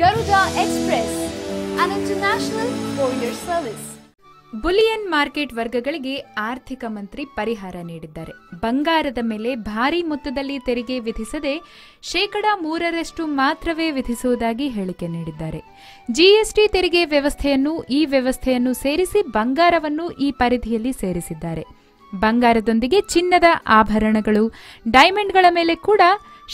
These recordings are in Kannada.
Garuda Express, an international courier service. Bullion market ವರ್ಗಗಳಿಗೆ ಆರ್ಥಿಕ ಮಂತ್ರಿ ಪರಿಹಾರ ನೀಡಿದ್ದಾರೆ. ಬಂಗಾರದ ಮೇಲೆ ಭಾರಿ ಮೊತ್ತದಲ್ಲಿ ತೆರಿಗೆ ವಿಧಿಸದೆ ಶೇಕಡ ಮೂರರಷ್ಟು ಮಾತ್ರವೇ ವಿಧಿಸುವುದಾಗಿ ಹೇಳಿಕೆ ನೀಡಿದ್ದಾರೆ. ಜಿಎಸ್ಟಿ ತೆರಿಗೆ ವ್ಯವಸ್ಥೆಯನ್ನು ಈ ವ್ಯವಸ್ಥೆಯನ್ನು ಸೇರಿಸಿ ಬಂಗಾರವನ್ನು ಈ ಪರಿಧಿಯಲ್ಲಿ ಸೇರಿಸಿದ್ದಾರೆ. ಬಂಗಾರದೊಂದಿಗೆ ಚಿನ್ನದ ಆಭರಣಗಳು ಡೈಮಂಡ್ಗಳ ಮೇಲೆ ಕೂಡ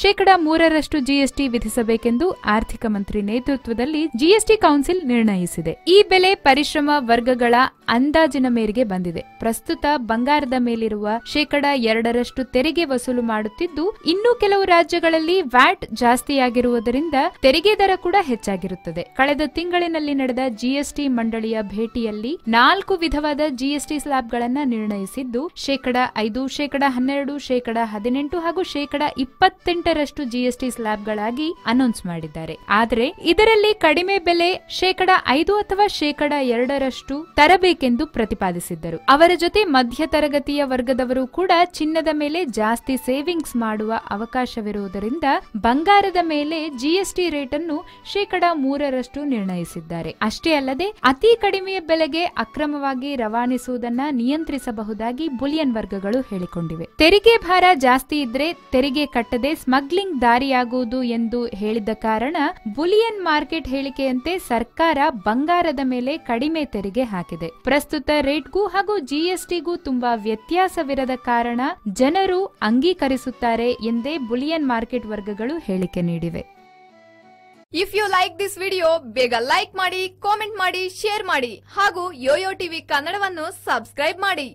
ಶೇಕಡ ಮೂರರಷ್ಟು ಜಿಎಸ್ಟಿ ವಿಧಿಸಬೇಕೆಂದು ಆರ್ಥಿಕ ಮಂತ್ರಿ ನೇತೃತ್ವದಲ್ಲಿ ಜಿಎಸ್ಟಿ ಕೌನ್ಸಿಲ್ ನಿರ್ಣಯಿಸಿದೆ. ಈ ಬೆಲೆ ಪರಿಶ್ರಮ ವರ್ಗಗಳ ಅಂದಾಜಿನ ಮೇರೆಗೆ ಬಂದಿದೆ. ಪ್ರಸ್ತುತ ಬಂಗಾರದ ಮೇಲಿರುವ ಶೇಕಡ ಎರಡರಷ್ಟು ತೆರಿಗೆ ವಸೂಲು ಮಾಡುತ್ತಿದ್ದು, ಇನ್ನೂ ಕೆಲವು ರಾಜ್ಯಗಳಲ್ಲಿ ವ್ಯಾಟ್ ಜಾಸ್ತಿಯಾಗಿರುವುದರಿಂದ ತೆರಿಗೆ ದರ ಕೂಡ ಹೆಚ್ಚಾಗಿರುತ್ತದೆ. ಕಳೆದ ತಿಂಗಳಿನಲ್ಲಿ ನಡೆದ ಜಿಎಸ್ಟಿ ಮಂಡಳಿಯ ಭೇಟಿಯಲ್ಲಿ ನಾಲ್ಕು ವಿಧವಾದ ಜಿಎಸ್ಟಿ ಸ್ಲ್ಯಾಬ್ಗಳನ್ನು ನಿರ್ಣಯಿಸಿದ್ದು, ಶೇಕಡಾ ಐದು, ಶೇಕಡಾ ಹನ್ನೆರಡು, ಶೇಕಡಾ ಹದಿನೆಂಟು ಹಾಗೂ ಶೇಕಡ ಇಪ್ಪತ್ತೆಂಟರಷ್ಟು ಜಿಎಸ್ಟಿ ಸ್ಲ್ಯಾಬ್ಗಳಾಗಿ ಅನೌನ್ಸ್ ಮಾಡಿದ್ದಾರೆ. ಆದರೆ, ಇದರಲ್ಲಿ ಕಡಿಮೆ ಬೆಲೆ ಶೇಕಡ ಐದು ಅಥವಾ ಶೇಕಡ ಎರಡರಷ್ಟು ತರಬೇಕೆಂದು ಪ್ರತಿಪಾದಿಸಿದ್ದರು. ಅವರ ಜೊತೆ ಮಧ್ಯ ತರಗತಿಯ ವರ್ಗದವರು ಕೂಡ ಚಿನ್ನದ ಮೇಲೆ ಜಾಸ್ತಿ ಸೇವಿಂಗ್ಸ್ ಮಾಡುವ ಅವಕಾಶವಿರುವುದರಿಂದ ಬಂಗಾರದ ಮೇಲೆ ಜಿಎಸ್ಟಿ ರೇಟ್ ಅನ್ನು ಶೇಕಡ ಮೂರರಷ್ಟು ನಿರ್ಣಯಿಸಿದ್ದಾರೆ. ಅಷ್ಟೇ ಅಲ್ಲದೆ, ಅತಿ ಕಡಿಮೆ ಬೆಲೆಗೆ ಅಕ್ರಮವಾಗಿ ರವಾನಿಸುವುದನ್ನ ನಿಯಂತ್ರಿಸಬಹುದಾಗಿ ಬುಲಿಯನ್ ವರ್ಗಗಳು ಹೇಳಿಕೊಂಡಿವೆ. ತೆರಿಗೆ ಭಾರ ಜಾಸ್ತಿ ಇದ್ರೆ ತೆರಿಗೆ ಕಟ್ಟದೆ ಸ್ಮಗ್ಲಿಂಗ್ ದಾರಿಯಾಗುವುದು ಎಂದು ಹೇಳಿದ ಕಾರಣ ಬುಲಿಯನ್ ಮಾರ್ಕೆಟ್ ಹೇಳಿಕೆಯಂತೆ ಸರ್ಕಾರ ಬಂಗಾರದ ಮೇಲೆ ಕಡಿಮೆ ತೆರಿಗೆ ಹಾಕಿದೆ. ಪ್ರಸ್ತುತ ರೇಟ್ಗೂ ಹಾಗೂ ಜಿಎಸ್ಟಿಗೂ ತುಂಬಾ ವ್ಯತ್ಯಾಸವಿರದ ಕಾರಣ ಜನರು ಅಂಗೀಕರಿಸುತ್ತಾರೆ ಎಂದೇ ಬುಲಿಯನ್ ಮಾರ್ಕೆಟ್ ವರ್ಗಗಳು ಹೇಳಿಕೆ ನೀಡಿವೆ. If you like this video ಬೇಗ ಲೈಕ್ ಮಾಡಿ ಕಾಮೆಂಟ್ ಮಾಡಿ ಶೇರ್ ಮಾಡಿ ಹಾಗೂ ಯೋಯೋ ಟಿವಿ ಕನ್ನಡವನ್ನು ಸಬ್ಸ್ಕ್ರೈಬ್ ಮಾಡಿ.